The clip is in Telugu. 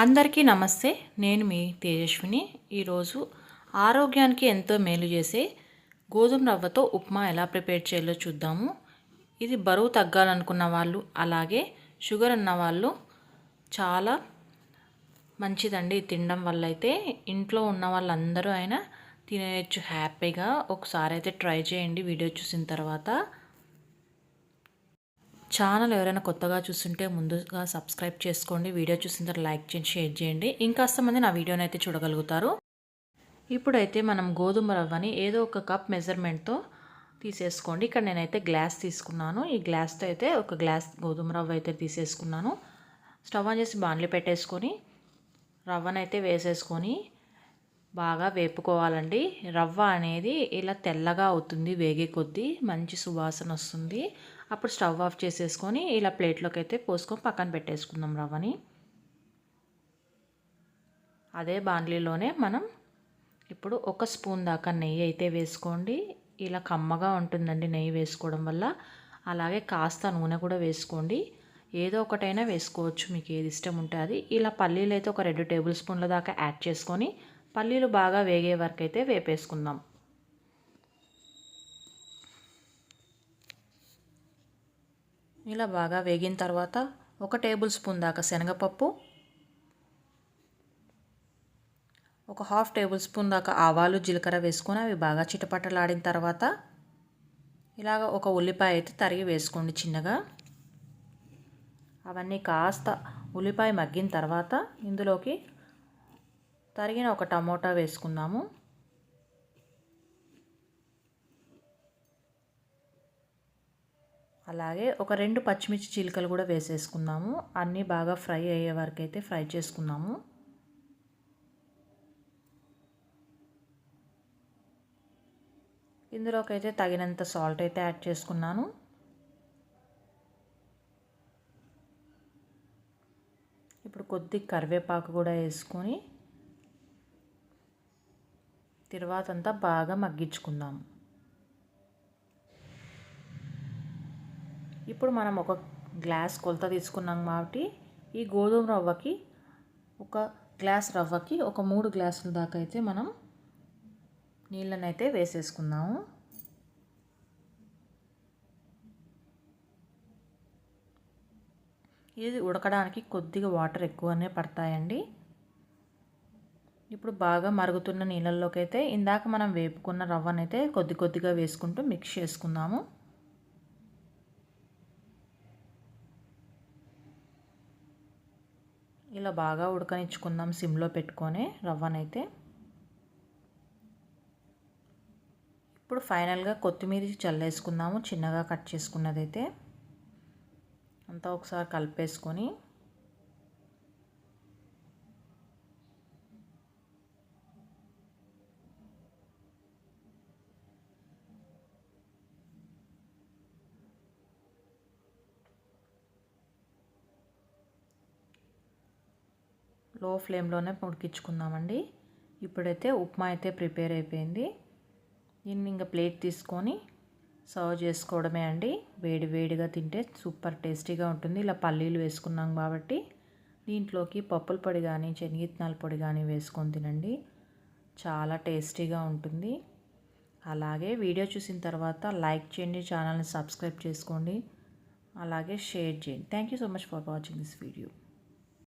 అందరికీ నమస్తే. నేను మీ తేజస్విని. ఈరోజు ఆరోగ్యానికి ఎంతో మేలు చేసే గోధుమ రవ్వతో ఉప్మా ఎలా ప్రిపేర్ చేయాలో చూద్దాము. ఇది బరువు తగ్గాలనుకున్న వాళ్ళు అలాగే షుగర్ ఉన్న వాళ్ళు చాలా మంచిదండి. తినడం వల్ల అయితే ఇంట్లో ఉన్న వాళ్ళందరూ అయినా తినేయచ్చు. హ్యాపీగా ఒకసారి అయితే ట్రై చేయండి. వీడియో చూసిన తర్వాత ఛానల్ ఎవరైనా కొత్తగా చూస్తుంటే ముందుగా సబ్స్క్రైబ్ చేసుకోండి. వీడియో చూసిన తర్వాత లైక్ చేయండి షేర్ చేయండి. ఇంకాస్త మంది నా వీడియోని అయితే చూడగలుగుతారు. ఇప్పుడైతే మనం గోధుమ రవ్వని ఏదో ఒక కప్ మెజర్మెంట్తో తీసేసుకోండి. ఇక్కడ నేనైతే గ్లాస్ తీసుకున్నాను. ఈ గ్లాస్తో అయితే ఒక గ్లాస్ గోధుమ రవ్వ అయితే తీసేసుకున్నాను. స్టవ్ ఆన్ చేసి బాండ్లీ పెట్టేసుకొని రవ్వనైతే వేసేసుకొని బాగా వేపుకోవాలండి. రవ్వ అనేది ఇలా తెల్లగా అవుతుంది వేగే కొద్దీ మంచి సువాసన వస్తుంది. అప్పుడు స్టవ్ ఆఫ్ చేసేసుకొని ఇలా ప్లేట్లోకి అయితే పోసుకొని పక్కన పెట్టేసుకుందాం రవ్వని. అదే బాండ్లీలోనే మనం ఇప్పుడు ఒక స్పూన్ దాకా నెయ్యి అయితే వేసుకోండి. ఇలా కమ్మగా ఉంటుందండి నెయ్యి వేసుకోవడం వల్ల. అలాగే కాస్త నూనె కూడా వేసుకోండి. ఏదో ఒకటైనా వేసుకోవచ్చు మీకు ఏది ఇష్టం ఉంటే అది. ఇలా పల్లీలు అయితే ఒక రెండు టేబుల్ స్పూన్ల దాకా యాడ్ చేసుకొని పల్లీలు బాగా వేగే వరకు అయితే వేపేసుకుందాం. ఇలా బాగా వేగిన తర్వాత ఒక టేబుల్ స్పూన్ దాకా శనగపప్పు ఒక హాఫ్ టేబుల్ స్పూన్ దాకా ఆవాలు జీలకర్ర వేసుకొని అవి బాగా చిటపటలాడిన తర్వాత ఇలాగ ఒక ఉల్లిపాయ అయితే తరిగి వేసుకోండి చిన్నగా. అవన్నీ కాస్త ఉల్లిపాయ మగ్గిన తర్వాత ఇందులోకి తరిగిన ఒక టమోటా వేసుకుందాము. అలాగే ఒక రెండు పచ్చిమిర్చి చీలికలు కూడా వేసేసుకుందాము. అన్నీ బాగా ఫ్రై అయ్యే వరకు అయితే ఫ్రై చేసుకుందాము. ఇందులోకి అయితే తగినంత సాల్ట్ అయితే యాడ్ చేసుకున్నాను. ఇప్పుడు కొద్ది కరివేపాకు కూడా వేసుకొని తర్వాత అంతా బాగా మగ్గించుకుందాము. ఇప్పుడు మనం ఒక గ్లాస్ కొలత తీసుకున్నాం కాబట్టి ఈ గోధుమ రవ్వకి ఒక గ్లాస్ రవ్వకి ఒక మూడు గ్లాసుల దాకా అయితే మనం నీళ్ళని అయితే వేసేసుకుందాము. ఇది ఉడకడానికి కొద్దిగా వాటర్ ఎక్కువనే పడతాయండి. ఇప్పుడు బాగా మరుగుతున్న నీళ్ళల్లోకి అయితే ఇందాక మనం వేపుకున్న రవ్వనైతే కొద్ది కొద్దిగా వేసుకుంటూ మిక్స్ చేసుకుందాము. ఇలా బాగా ఉడకనిచ్చుకుందాం సిమ్లో పెట్టుకొని రవ్వనైతే. ఇప్పుడు ఫైనల్గా కొత్తిమీర చల్లేసుకుందాము చిన్నగా కట్ చేసుకున్నదైతే. అంతా ఒకసారి కలిపేసుకొని లో ఫ్లేమ్లోనే ఉడికించుకుందామండి. ఇప్పుడైతే ఉప్మా అయితే ప్రిపేర్ అయిపోయింది. దీన్ని ఇంకా ప్లేట్ తీసుకొని సర్వ్ చేసుకోవడమే అండి. వేడి వేడిగా తింటే సూపర్ టేస్టీగా ఉంటుంది. ఇలా పల్లీలు వేసుకున్నాం కాబట్టి దీంట్లోకి పప్పుల పొడి కానీ శనగిత్తనాల పొడి కానీ వేసుకొని తినండి. చాలా టేస్టీగా ఉంటుంది. అలాగే వీడియో చూసిన తర్వాత లైక్ చేయండి ఛానల్ని సబ్స్క్రైబ్ చేసుకోండి. అలాగే షేర్ చేయండి. Thank you so much for watching this video.